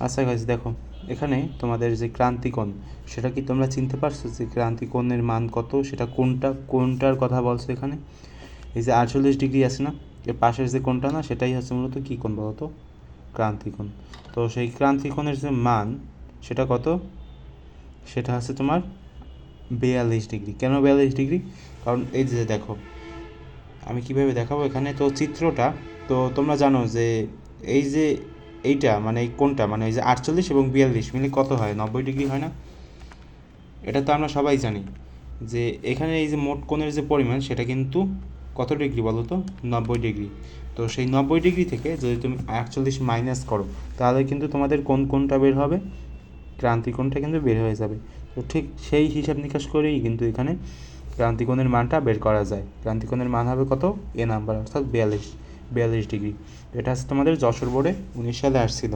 আচ্ছা গাইজ দেখো, এখানে তোমাদের যে ক্রান্তিকোণ, সেটা কি তোমরা চিনতে পারছ যে ক্রান্তিকোণের মান কত? সেটা কোনটা, কোনটার কথা বলছো এখানে? এই যে আটচল্লিশ ডিগ্রি আছে না, এর পাশের যে কোণটা না, সেটাই হচ্ছে মূলত কী কোণ বলো তো ক্রান্তিকোণ। তো সেই ক্রান্তিকোণের যে মান, সেটা কত? সেটা হচ্ছে তোমার বিয়াল্লিশ ডিগ্রি। কেন বিয়াল্লিশ ডিগ্রি? কারণ এই যে দেখো, আমি কীভাবে দেখাবো এখানে? তো চিত্রটা, তো তোমরা জানো যে এই যে এইটা মানে এই কোনটা? মানে এই যে আটচল্লিশ এবং বিয়াল্লিশ, মিলে কত হয়? নব্বই ডিগ্রি হয় না? এটা তো আমরা সবাই জানি যে এখানে এই যে মোট কোণের যে পরিমাণ, সেটা কিন্তু কত ডিগ্রি বলো তো? নব্বই ডিগ্রি। তো সেই নব্বই ডিগ্রি থেকে যদি তুমি আটচল্লিশ মাইনাস করো, তাহলে কিন্তু তোমাদের কোন কোনটা বের হবে? ক্রান্তিকোণটা কিন্তু বের হয়ে যাবে। তো ঠিক সেই হিসাব নিকাশ করেই কিন্তু এখানে ক্রান্তিকোণের মানটা বের করা যায়। ক্রান্তিকোণের মান হবে কত? এ নাম্বার, অর্থাৎ বিয়াল্লিশ। বিয়াল্লিশ ডিগ্রি। এটা হচ্ছে তোমাদের যশোর বোর্ডে উনিশ সালে আসছিল।